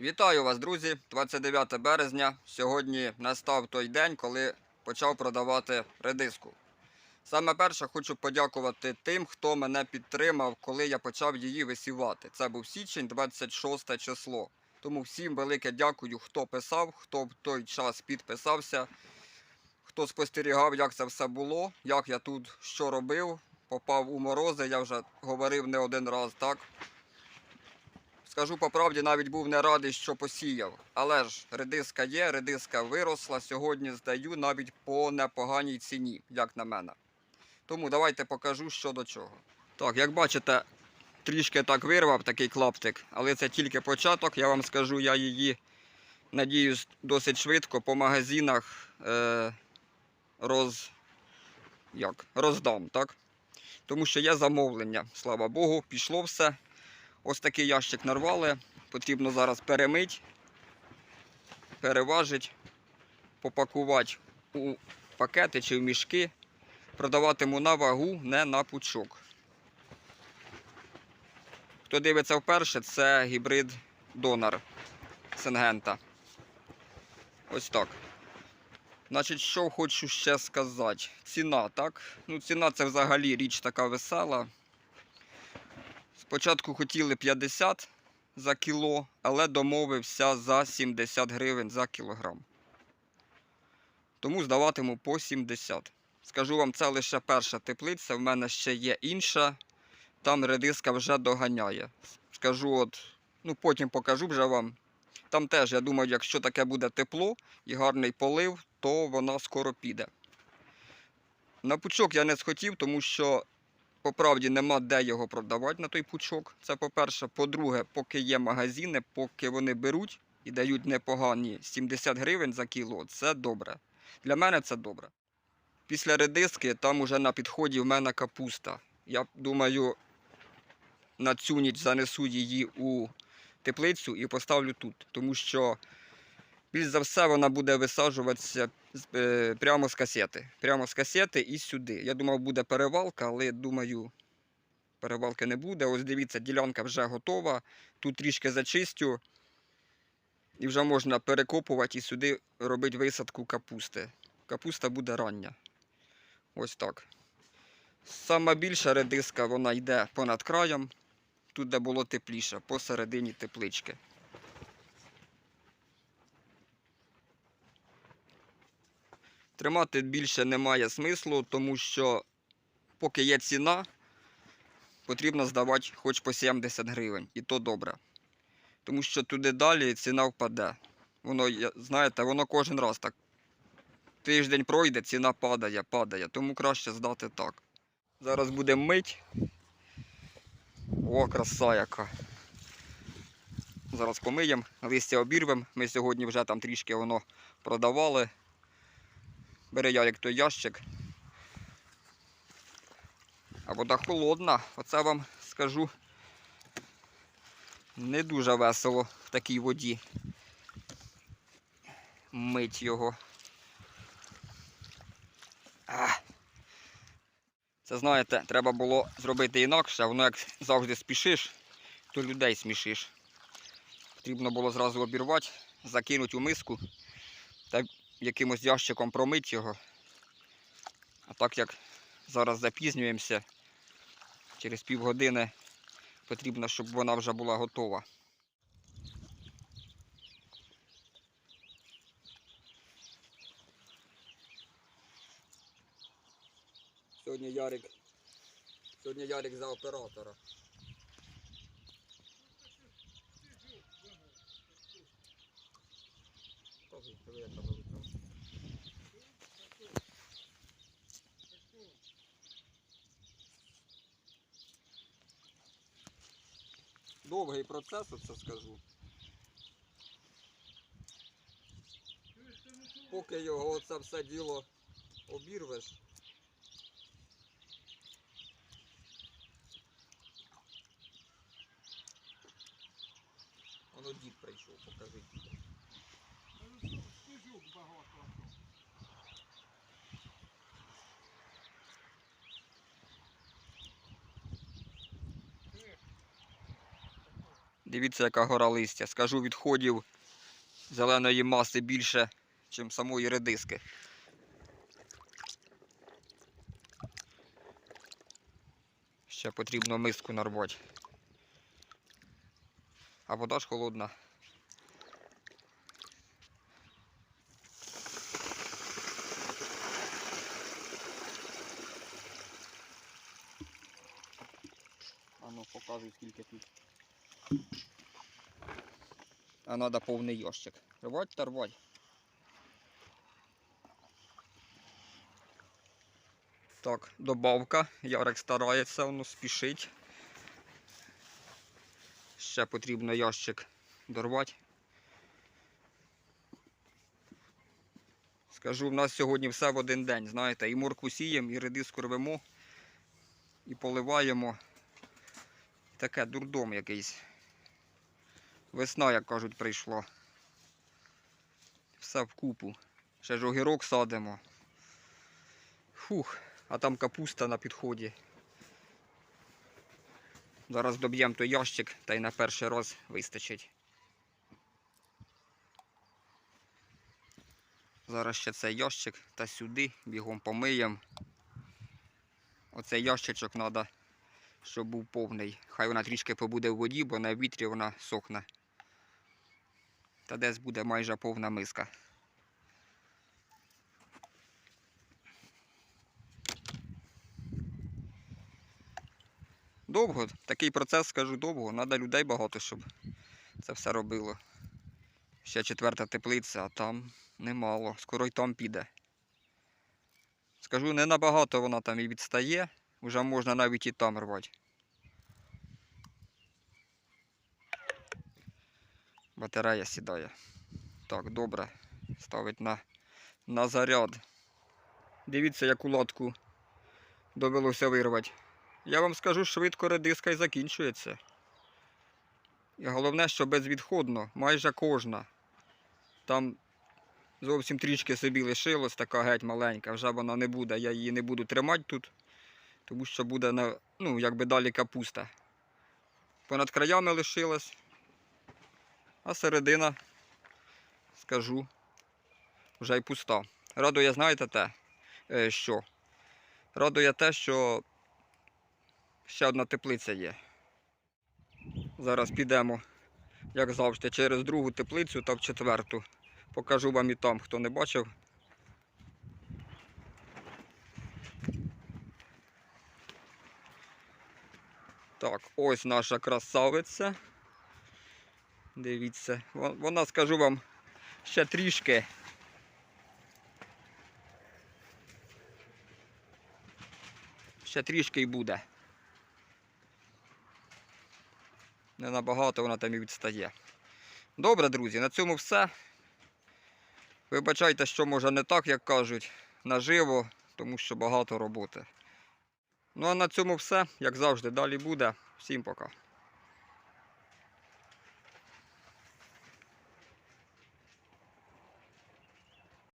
Вітаю вас, друзі! 29 березня. Сьогодні настав той день, коли почав продавати редиску. Саме перше хочу подякувати тим, хто мене підтримав, коли я почав її висівати. Це був січень, 26 число. Тому всім велике дякую, хто писав, хто в той час підписався, хто спостерігав, як це все було, як я тут що робив. Попав у морози, я вже говорив не один раз, так. Скажу по правді, навіть був не радий, що посіяв. Але ж редиска є, редиска виросла. Сьогодні здаю навіть по непоганій ціні, як на мене. Тому давайте покажу, що до чого. Так, як бачите, трішки так вирвав такий клаптик, але це тільки початок. Я вам скажу, я її, надіюсь, досить швидко по магазинах е, роз, як, роздам, так? Тому що є замовлення, слава Богу, пішло все. Ось такий ящик нарвали. Потрібно зараз перемити, переважити, попакувати у пакети чи в мішки. Продаватиму на вагу, не на пучок. Хто дивиться вперше, це гібрид донор Сенгента. Ось так. Значить, що хочу ще сказати. Ціна, так? Ну, ціна це взагалі річ така весела. Спочатку хотіли 50 за кіло, але домовився за 70 гривень за кілограм. Тому здаватиму по 70. Скажу вам, це лише перша теплиця, в мене ще є інша. Там редиска вже доганяє. Скажу, от, ну потім покажу вже вам. Там теж, я думаю, якщо таке буде тепло і гарний полив, то вона скоро піде. На пучок я не схотів, тому що по правді нема де його продавати на той пучок. Це по-перше. По-друге, поки є магазини, поки вони беруть і дають непогані 70 гривень за кіло, це добре. Для мене це добре. Після редиски там уже на підході в мене капуста. Я думаю, на цю ніч занесу її у теплицю і поставлю тут, тому що більш за все вона буде висаджуватися прямо з касети. Прямо з касети і сюди. Я думав, буде перевалка, але думаю, перевалки не буде. Ось дивіться, ділянка вже готова. Тут трішки зачистю. І вже можна перекопувати і сюди робити висадку капусти. Капуста буде рання. Ось так. Сама більша редиска вона йде понад краєм. Тут, де було тепліше, посередині теплички. Тримати більше немає смислу, тому що поки є ціна, потрібно здавати хоч по 70 гривень, і то добре. Тому що туди далі ціна впаде. Воно, знаєте, воно кожен раз так. Тиждень пройде, ціна падає, падає, тому краще здати так. Зараз будемо мить. О, краса яка. Зараз помиємо, листя обірвемо. Ми сьогодні вже там трішки воно продавали. Бере як той ящик. А вода холодна, оце вам скажу. Не дуже весело в такій воді. Мить його. Це знаєте, треба було зробити інакше, воно як завжди спішиш, то людей смішиш. Потрібно було зразу обірвати, закинути у миску та якимось ящиком промити його. А так як зараз запізнюємося, через півгодини потрібно, щоб вона вже була готова. Сьогодні Ярик. Сьогодні Ярик за оператора. Та ви, ви яка велика. Довгий процес, оце скажу. Поки його це все діло обірвеш. Воно дід прийшов, покажи діда. Дивіться, яка гора листя. Скажу, відходів зеленої маси більше, ніж самої редиски. Ще потрібно миску нарвати. А вода ж холодна. А ну скільки тут. А треба повний ящик. Рвать та рвать. Так, добавка. Ярик старається, воно спішить. Ще потрібно ящик дорвати. Скажу, в нас сьогодні все в один день, знаєте, і моркву сіємо, і редиску рвемо, і поливаємо. Таке дурдом якийсь. Весна, як кажуть, прийшла. Все вкупу. Ще ж огірок садимо. Фух, а там капуста на підході. Зараз доб'ємо той ящик та й на перший раз вистачить. Зараз ще цей ящик та сюди бігом помиємо. Оцей ящичок треба, щоб був повний. Хай вона трішки побуде в воді, бо на вітрі вона сохне. Та десь буде майже повна миска. Довго, такий процес, скажу, довго. Треба людей багато, щоб це все робило. Ще четверта теплиця, а там немало. Скоро й там піде. Скажу, не набагато вона там і відстає, вже можна навіть і там рвати. Батарея сідає. Так, добре. Ставить на, на заряд. Дивіться, яку латку довелося вирвати. Я вам скажу, швидко редиска і закінчується. І головне, що безвідходно, майже кожна. Там зовсім трішки собі лишилось, така геть маленька, вже вона не буде. Я її не буду тримати тут, тому що буде на, ну, якби далі капуста. Понад краями лишилась. А середина, скажу, вже й пуста. Радує, знаєте те, е, що? Радує те, що ще одна теплиця є. Зараз підемо, як завжди, через другу теплицю та в четверту. Покажу вам і там, хто не бачив. Так, ось наша красавиця. Дивіться, вона, скажу вам, ще трішки. Ще трішки й буде. Не набагато вона там і відстає. Добре, друзі, на цьому все. Вибачайте, що може не так, як кажуть, наживо, тому що багато роботи. Ну а на цьому все, як завжди, далі буде. Всім пока.